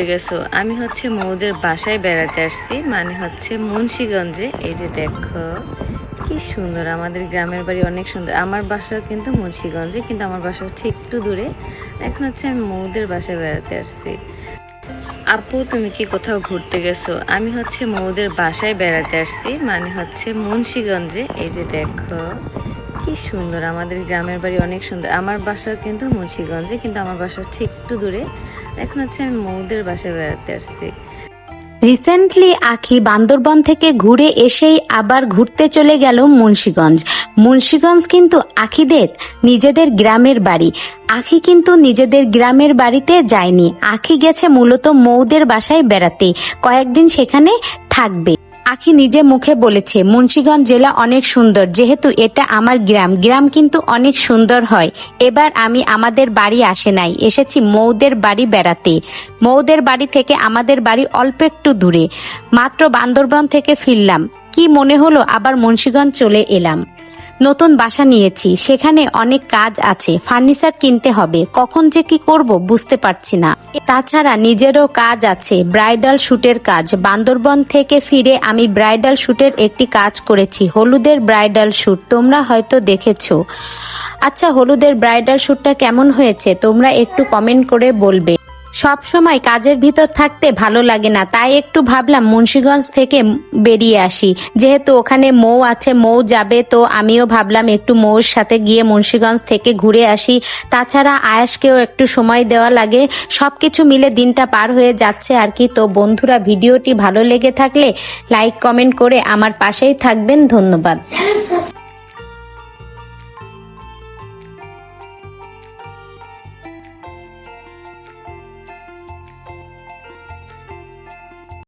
ঘুরতে গেছো? আমি হচ্ছে মৌদের বাসায় বেড়াতে আসছি মানে হচ্ছে মুন্সীগঞ্জে। এই যে দেখো, কি সুন্দর, আমাদের গ্রামের বাড়ি অনেক সুন্দর। আমার বাসা কিন্তু মুন্সিগঞ্জে, কিন্তু আমার বাসা হচ্ছে একটু দূরে। এখন হচ্ছে আমি মৌদের বাসায় বেড়াতে আসছি। আপু, তুমি কি কোথাও ঘুরতে গেছো? আমি হচ্ছে মৌদের বাসায় বেড়াতে আসছি মানে হচ্ছে মুন্সীগঞ্জে। এই যে দেখো কি সুন্দর, আমাদের গ্রামের বাড়ি অনেক সুন্দর। আমার বাসা কিন্তু মুন্সিগঞ্জে, কিন্তু আমার বাসা হচ্ছে একটু দূরে। এখন হচ্ছে আমি মৌদের বাসায় বেড়াতে আসছি। রিসেন্টলি আখি বান্দরবন থেকে ঘুরে এসেই আবার ঘুরতে চলে গেল মুন্সিগঞ্জ। মুন্সিগঞ্জ কিন্তু আখিদের নিজেদের গ্রামের বাড়ি। আখি কিন্তু নিজেদের গ্রামের বাড়িতে যায়নি। আখি গেছে মূলত মৌদের বাসায় বেড়াতে। কয়েকদিন সেখানে থাকবে। আখি নিজে মুখে বলেছে, মুন্সিগঞ্জ জেলা অনেক সুন্দর, যেহেতু এটা আমার গ্রাম গ্রাম কিন্তু অনেক সুন্দর হয়। এবার আমি আমাদের বাড়ি আসে নাই, এসেছি মৌদের বাড়ি বেড়াতে। মৌদের বাড়ি থেকে আমাদের বাড়ি অল্প একটু দূরে। মাত্র বান্দরবন থেকে ফিরলাম। কি মনে হলো, আবার মুন্সীগঞ্জ চলে এলাম। নতুন বাসা নিয়েছি, সেখানে অনেক কাজ আছে, ফার্নিচার কিনতে হবে, কখন যে কি করব বুঝতে পারছি না। তাছাড়া নিজেরও কাজ আছে, ব্রাইডাল শুটের কাজ। বান্দরবন থেকে ফিরে আমি ব্রাইডাল শুটের একটি কাজ করেছি, হলুদের ব্রাইডাল শুট তোমরা হয়তো দেখেছ। আচ্ছা হলুদের ব্রাইডাল শুটটা কেমন হয়েছে? তোমরা একটু কমেন্ট করে বলবে। সব সময় কাজের ভিতর থাকতে ভালো লাগে না, তাই একটু ভাবলাম মুন্সিগঞ্জ থেকে বেরিয়ে আসি। যেহেতু ওখানে মৌ আছে, মৌ যাবে, তো আমিও ভাবলাম একটু মৌর সাথে গিয়ে মুন্সিগঞ্জ থেকে ঘুরে আসি। তাছাড়া আয়াসকেও একটু সময় দেওয়া লাগে। সব কিছু মিলে দিনটা পার হয়ে যাচ্ছে আর কি। তো বন্ধুরা, ভিডিওটি ভালো লেগে থাকলে লাইক, কমেন্ট করে আমার পাশেই থাকবেন। ধন্যবাদ।